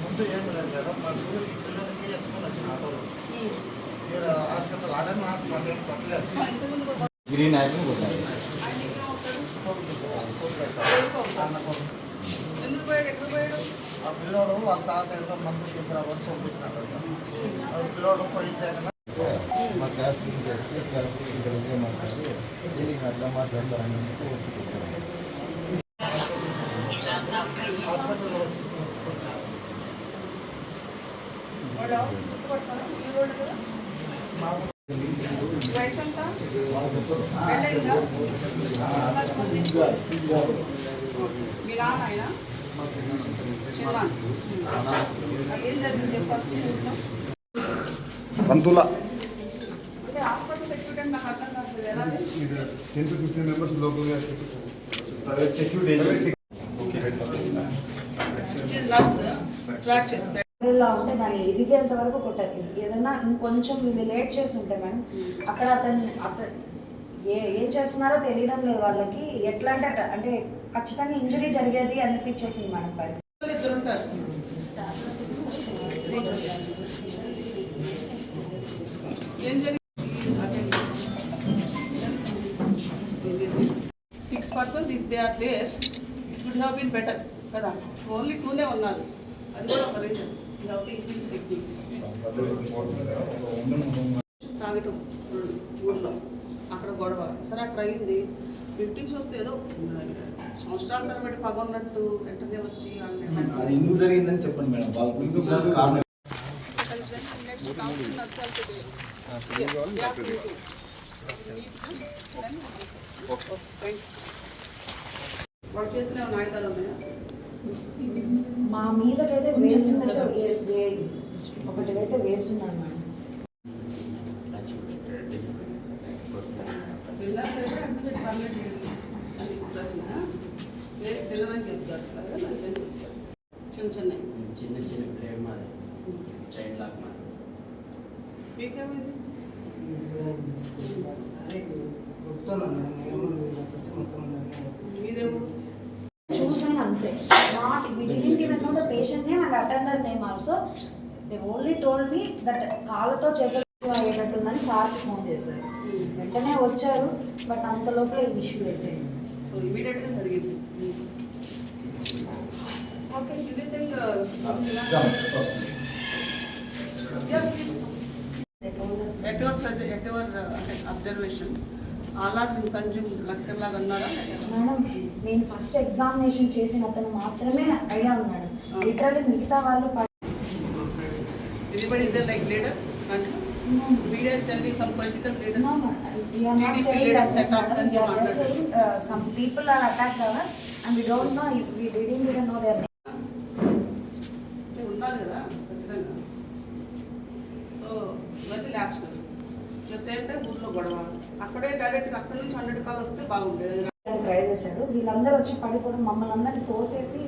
ముందు ఏం లేదు మేడం. మా ఊరు పిల్లలకి ఎత్తుకొని వచ్చిన ఆటోలో. ఈడ హాస్పిటల్ ఆడని హాస్పిటల్ ఏం కొట్టలేదు గ్రీన్ ఐటమ్ కొట్టాలి ఎందుకు పోయాడు? ఎక్కడ పోయాడు? ఆ పిల్లోడు వాళ్ళ తాత ఏదో మందు తీసుకురావని పంపించినట్టు ఆ పిల్లోడు పోయింటే మా క్లాస్ చేసి ఇక్కడ ఇదే మాట్లాడి దీనికి అట్లా మాట్లాడతారని హాస్పిటల్లో వయసు ఎంత? పెళ్ళయిందా? అలాంటి మంది? మీ నాన్న ఆయన? చిన్న? ఏం జరిగింది చెప్పు ఫస్ట్ చూద్దాం. పంతుల అంటే హాస్పిటల్ సెక్యూరిటీ అంటే నాకు అర్థం కాదు ఎలా టెన్ టు ఫిఫ్టీన్ మెంబర్స్ లోకల్గా సెక్యూరిటీ నర్స్ ఫ్రాక్చర్ ఇలా ఉంటే దాన్ని ఎదిగేంత వరకు కొట్టదు. ఏదైనా ఇంకొంచెం వీళ్ళు లేట్ చేసి ఉంటే మేడం అక్కడ అతను అతను ఏ ఏం చేస్తున్నారో తెలియడం లేదు వాళ్ళకి. ఎట్లా అంటే అంటే ఖచ్చితంగా ఇంజరీ జరిగేది అనిపించేసింది మేడం పరిస్థితి. Six percent if they are there should have been better కదా ఓన్లీ టూనే ఉన్నారు. అది కూడా ఒక రీజన్ తాగటం. ఊళ్ళో. అక్కడ గొడవ. సరే అక్కడ అయింది. ఫిఫ్టీన్స్ వస్తే ఏదో సంవత్సరాల తరబడి పగ ఉన్నట్టు వెంటనే వచ్చి వాళ్ళని అది ఎందుకు జరిగిందని చెప్పండి మేడం. వాళ్ళు కారణం వాడి చేతిలో ఏమైనా ఆయుధాలు ఉన్నాయా? మా మీదకైతే వేసిందైతే వే- ఒకటి అయితే వేస్తున్నాను మేడం అని ప్రశ్న చిన్న చిన్న చిన్న బ్లేడ్ మాది చైల్డ్ లాక్ మాది మీకేమైంది మీదేమో? చూసాను అంతే. Not we didn't even know the patient name and attender name also they only told me that కాళ్ళతో చేతులు అయ్యేటట్టుందని సార్కి ఫోన్ చేశారు. వెంటనే వచ్చారు బట్ అంత లోపల ఈ ఇష్యూ అయిపోయింది. సో ఇమీడియట్గా జరిగింది. Okay your present at your observation అలా మేడం నేను ఫస్ట్ ఎగ్జామినేషన్ చేసిన అతను మాత్రమే అడిగాను మేడం లిటరల్లీ మిగతా వాళ్ళు anybody is like leader some political No, leaders no, we are not TDP saying leaders that, set up madam. and We are just demanded. saying, uh, some people are attacked us and we don't know, if we didn't even know their name. ఉన్నారు కదా ఖచ్చితంగా so ఇవన్నీ labs the same time ఊర్లో గొడవ. అక్కడే డైరెక్ట్గా అక్కడి నుంచి హండ్రెడ్ కాల్ వస్తే బాగుండేది. అని ట్రై చేశాడు. వీళ్ళందరూ వచ్చి పడిపోవడం మమ్మల్ని అందరినీ తోసేసి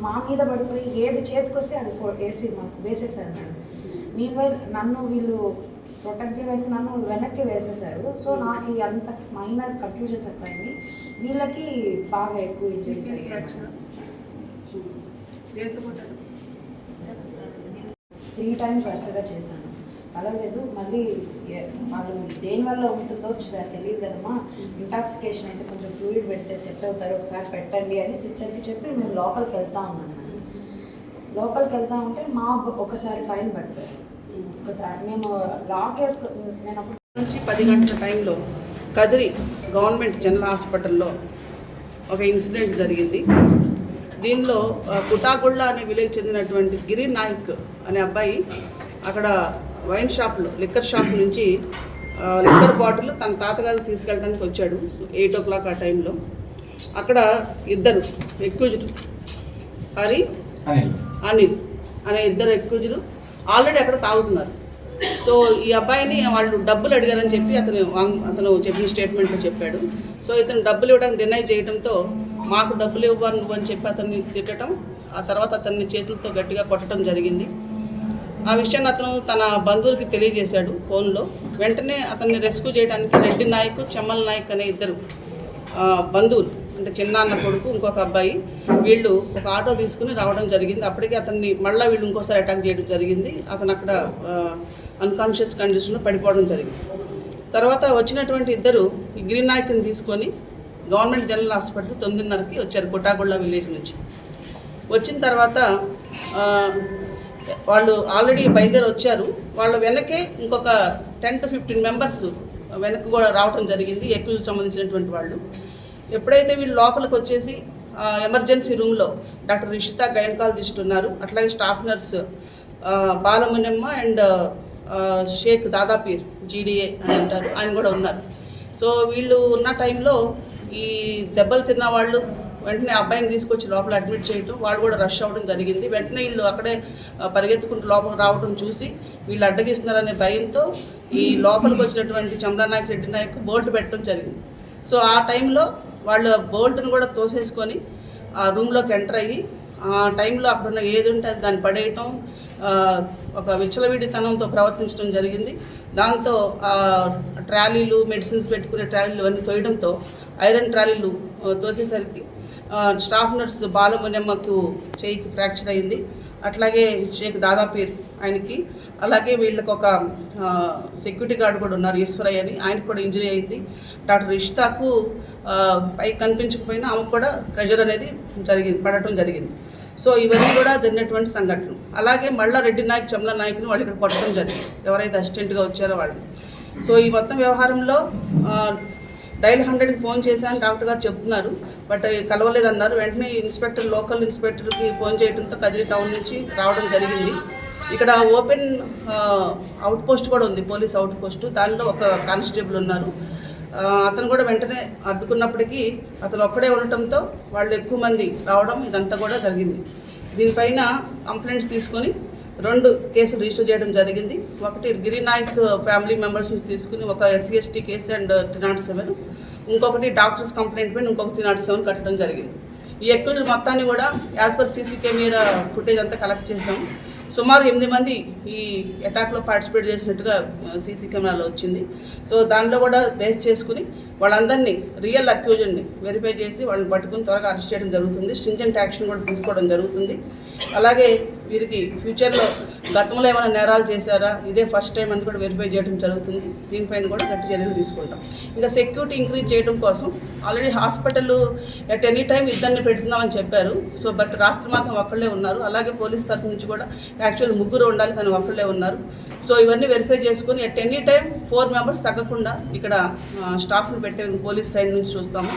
మా మీద పడిపోయి ఏది చేతికొస్తే అది వేసి మాకు వేసేసారు మేడం. మీ నన్ను వీళ్ళు ప్రొటెక్ట్ చేయడానికి నన్ను వెనక్కి వేసేసారు సో నాకు అంత మైనర్ కన్ఫ్యూజన్స్ అయింది వీళ్ళకి బాగా ఎక్కువ ఇంజరీస్ అయ్యాయి కొట్టారు? త్రీ టైమ్స్ వరుసగా చేశాను. కలవలేదు మళ్ళీ వాళ్ళు దేని వల్ల ఉంటుందో తెలియదు కదమ్మా. ఇంటాక్సికేషన్ అయితే కొంచెం ఫ్లూయిడ్ పెడితే సెట్ అవుతారు. ఒకసారి పెట్టండి అని సిస్టర్కి చెప్పి మేము లోపలికి వెళ్తా ఉన్నాను లోపలికి వెళ్తా ఉంటే మా ఒకసారి ఫైన్ పడతారు ఒకసారి మేము లాక్ వేసుకో నేను అప్పుడు నుంచి పది గంటల టైంలో కదిరి గవర్నమెంట్ జనరల్ హాస్పిటల్లో ఒక ఇన్సిడెంట్ జరిగింది. దీనిలో కుటాగుళ్ళ అనే విలేజ్ చెందినటువంటి గిరి నాయక్ అనే అబ్బాయి అక్కడ వైన్ షాప్లో లిక్కర్ షాప్ నుంచి లిక్కర్ బాటిల్ తన తాతగారికి తీసుకెళ్ళడానికి వచ్చాడు. ఎయిట్ ఓ క్లాక్ ఆ టైంలో. అక్కడ ఇద్దరు ఎక్యూజ్డ్ హరి అనిల్. అనే ఇద్దరు ఎక్యూజ్లు ఆల్రెడీ అక్కడ తాగుతున్నారు. సో ఈ అబ్బాయిని వాళ్ళు డబ్బులు అడిగారని చెప్పి అతను అతను చెప్పిన స్టేట్మెంట్లో చెప్పాడు. సో ఇతను డబ్బులు ఇవ్వడానికి డినై చేయడంతో మాకు డబ్బులు ఇవ్వను అని చెప్పి అతన్ని తిట్టడం ఆ తర్వాత అతన్ని చేతులతో గట్టిగా కొట్టడం జరిగింది. ఆ విషయాన్ని అతను తన బంధువులకి తెలియజేశాడు ఫోన్లో. వెంటనే అతన్ని రెస్క్యూ చేయడానికి రెడ్డి నాయక్ చెమ్మల్ నాయక్ అనే ఇద్దరు బంధువులు అంటే చిన్నాన్న కొడుకు ఇంకొక అబ్బాయి వీళ్ళు ఒక ఆటో తీసుకుని రావడం జరిగింది. అప్పటికే అతన్ని మళ్ళీ వీళ్ళు ఇంకోసారి అటాక్ చేయడం జరిగింది. అతను అక్కడ అన్కాన్షియస్ కండిషన్లో పడిపోవడం జరిగింది. తర్వాత వచ్చినటువంటి ఇద్దరు ఈ గ్రీన్ నాయక్ని తీసుకొని గవర్నమెంట్ జనరల్ హాస్పిటల్ తొమ్మిదిన్నరకి వచ్చారు గుట్టాగుళ్ళ విలేజ్ నుంచి. వచ్చిన తర్వాత వాళ్ళు ఆల్రెడీ బయలుదేరి వచ్చారు. వాళ్ళ వెనకే ఇంకొక టెన్ టు ఫిఫ్టీన్ మెంబర్స్ వెనక్కి కూడా రావడం జరిగింది ఎక్కువ సంబంధించినటువంటి వాళ్ళు. ఎప్పుడైతే వీళ్ళు లోపలికి వచ్చేసి ఎమర్జెన్సీ రూమ్లో డాక్టర్ రిషిత గైనకాలజిస్ట్ ఉన్నారు అట్లాగే staff nurse Balamunimma and Shaik Dadapeer GDA అని అంటారు. ఆయన కూడా ఉన్నారు. సో వీళ్ళు ఉన్న టైంలో ఈ దెబ్బలు తిన్న వాళ్ళు వెంటనే అబ్బాయిని తీసుకొచ్చి లోపల అడ్మిట్ చేయటం వాడు కూడా రష్ అవ్వడం జరిగింది. వెంటనే వీళ్ళు అక్కడే పరిగెత్తుకుంటూ లోపలికి రావడం చూసి వీళ్ళు అడ్డగిస్తున్నారనే భయంతో ఈ లోపలికి వచ్చినటువంటి చంద్రనాయక్ రెడ్డి నాయక్ బోల్ట్ పెట్టడం జరిగింది. సో ఆ టైంలో వాళ్ళు బోల్ట్ను కూడా తోసేసుకొని ఆ రూమ్లోకి ఎంటర్ అయ్యి ఆ టైంలో అక్కడున్న ఏది ఉంటే అది దాన్ని పడేయటం ఒక విచ్చలవిడితనంతో ప్రవర్తించడం జరిగింది. దాంతో ఆ, ట్రాలీలు మెడిసిన్స్ పెట్టుకునే ట్రాలీలు అన్నీ తోయడంతో ఐరన్ ట్రాలీలు తోసేసరికి స్టాఫ్ నర్స్ బాలమునెమ్మకు చేయికి ఫ్రాక్చర్ అయింది. అట్లాగే షేక్ దాదాపీర్ ఆయనకి. అలాగే వీళ్ళకి ఒక సెక్యూరిటీ గార్డ్ కూడా ఉన్నారు ఈశ్వరయ్య అని. ఆయనకు కూడా ఇంజరీ అయింది. డాక్టర్ ఇష్తాకు పై కనిపించకపోయినా ఆమెకు కూడా ప్రెషర్ అనేది జరిగింది పడటం జరిగింది. సో ఇవన్నీ కూడా జరిగినటువంటి సంఘటనలు. అలాగే మళ్ళా రెడ్డి నాయక్ చమల నాయక్ని వాళ్ళు ఇక్కడ కొట్టడం జరిగింది. ఎవరైతే అసిస్టెంట్గా వచ్చారో వాళ్ళు సో ఈ మొత్తం వ్యవహారంలో డైల్ హండ్రెడ్కి ఫోన్ చేశాను డాక్టర్ గారు చెప్తున్నారు బట్ కలవలేదన్నారు. వెంటనే ఇన్స్పెక్టర్ లోకల్ ఇన్స్పెక్టర్కి ఫోన్ చేయడంతో కదిరి టౌన్ నుంచి రావడం జరిగింది. ఇక్కడ ఓపెన్ అవుట్ పోస్ట్ కూడా ఉంది పోలీస్ అవుట్ పోస్ట్. దానిలో ఒక కానిస్టేబుల్ ఉన్నారు. అతను కూడా వెంటనే అడ్డుకున్నప్పటికీ అతను ఒక్కడే ఉండటంతో వాళ్ళు ఎక్కువ మంది రావడం ఇదంతా కూడా జరిగింది. దీనిపైన కంప్లైంట్స్ తీసుకొని రెండు కేసులు రిజిస్టర్ చేయడం జరిగింది. ఒకటి గిరినాయక్ ఫ్యామిలీ మెంబర్స్ని తీసుకుని ఒక SC ST case and three not seven ఇంకొకటి డాక్టర్స్ కంప్లైంట్ పైన ఇంకొక త్రీ నాట్ సెవెన్ కట్టడం జరిగింది. ఈ ఎక్కువ మొత్తాన్ని కూడా as per CC camera footage అంతా కలెక్ట్ చేసాము సుమారు ఎనిమిది మంది ఈ అటాక్లో పార్టిసిపేట్ చేసినట్టుగా సీసీ కెమెరాలో వచ్చింది. సో దానిలో కూడా బేస్ చేసుకుని వాళ్ళందరినీ రియల్ అక్యూజన్ని వెరిఫై చేసి వాళ్ళని పట్టుకుని త్వరగా అరెస్ట్ చేయడం జరుగుతుంది. స్ట్రింజెంట్ యాక్షన్ కూడా తీసుకోవడం జరుగుతుంది. అలాగే వీరికి ఫ్యూచర్లో గతంలో ఏమైనా నేరాలు చేశారా? ఇదే ఫస్ట్ టైం అని కూడా వెరిఫై చేయడం జరుగుతుంది. దీనిపైన కూడా గట్టి చర్యలు తీసుకుంటాం. ఇంకా సెక్యూరిటీ ఇంక్రీజ్ చేయడం కోసం already hospital at any time ఇద్దరిని పెడుతున్నామని చెప్పారు. సో బట్ రాత్రి మాత్రం ఒక్కళ్ళే ఉన్నారు. అలాగే పోలీస్ తరఫు నుంచి కూడా యాక్చువల్ ముగ్గురు ఉండాలి కానీ ఒక్కళ్ళే ఉన్నారు. సో ఇవన్నీ వెరిఫై చేసుకుని at any time four members తగ్గకుండా ఇక్కడ స్టాఫ్ని పెట్టే పోలీస్ సైడ్ నుంచి చూస్తాము.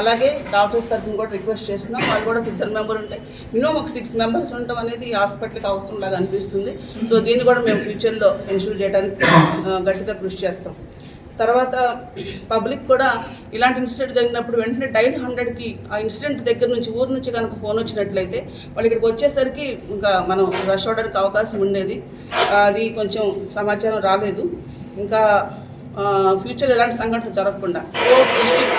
అలాగే డాక్టర్స్ తరఫున కూడా రిక్వెస్ట్ చేస్తున్నాం. వాళ్ళు కూడా ఇద్దరు మెంబర్ ఉంటాయి మినిమం ఒక సిక్స్ మెంబర్స్ ఉండటం అనేది హాస్పిటల్కి అవసరం లాగా అనిపిస్తుంది. సో దీన్ని కూడా మేము ఫ్యూచర్లో ఎన్షూర్ చేయడానికి గట్టిగా కృషి చేస్తాం. తర్వాత పబ్లిక్ కూడా ఇలాంటి ఇన్సిడెంట్ జరిగినప్పుడు వెంటనే డైల్ హండ్రెడ్కి ఆ ఇన్సిడెంట్ దగ్గర నుంచి ఊరు నుంచి కనుక ఫోన్ వచ్చినట్లయితే వాళ్ళు ఇక్కడికి వచ్చేసరికి ఇంకా మనం రష్ అవడానికి అవకాశం ఉండేది. అది కొంచెం సమాచారం రాలేదు. ఇంకా ఫ్యూచర్ ఎలాంటి సంఘటనలు జరగకుండా డిస్ట్రిక్ట్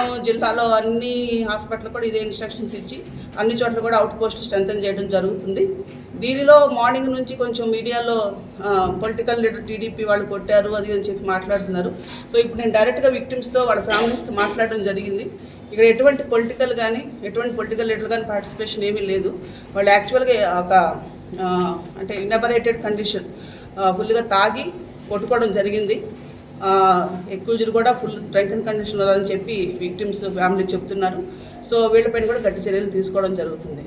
మొత్తం జిల్లాలో అన్ని హాస్పిటల్ కూడా ఇదే ఇన్స్ట్రక్షన్స్ ఇచ్చి అన్ని చోట్ల కూడా అవుట్ పోస్ట్ స్ట్రెంథన్ చేయడం జరుగుతుంది. దీనిలో మార్నింగ్ నుంచి కొంచెం మీడియాలో పొలిటికల్ లీడర్ టీడీపీ వాళ్ళు కొట్టారు అది అని చెప్పి మాట్లాడుతున్నారు. సో ఇప్పుడు నేను డైరెక్ట్గా విక్టిమ్స్తో వాళ్ళ ఫ్యామిలీస్తో మాట్లాడడం జరిగింది. ఇక్కడ ఎటువంటి పొలిటికల్ కానీ ఎటువంటి పొలిటికల్ లీడర్ కానీ పార్టిసిపేషన్ ఏమీ లేదు. వాళ్ళు యాక్చువల్గా ఒక అంటే ఇనబరేటెడ్ కండిషన్ ఫుల్గా తాగి కొట్టుకోవడం జరిగింది. ఎక్కువ కూడా ఫుల్ డ్రంకన్ కండిషన్ అని చెప్పి విక్టిమ్స్ ఫ్యామిలీ చెప్తున్నారు. సో వీళ్ళపైన కూడా గట్టి చర్యలు తీసుకోవడం జరుగుతుంది.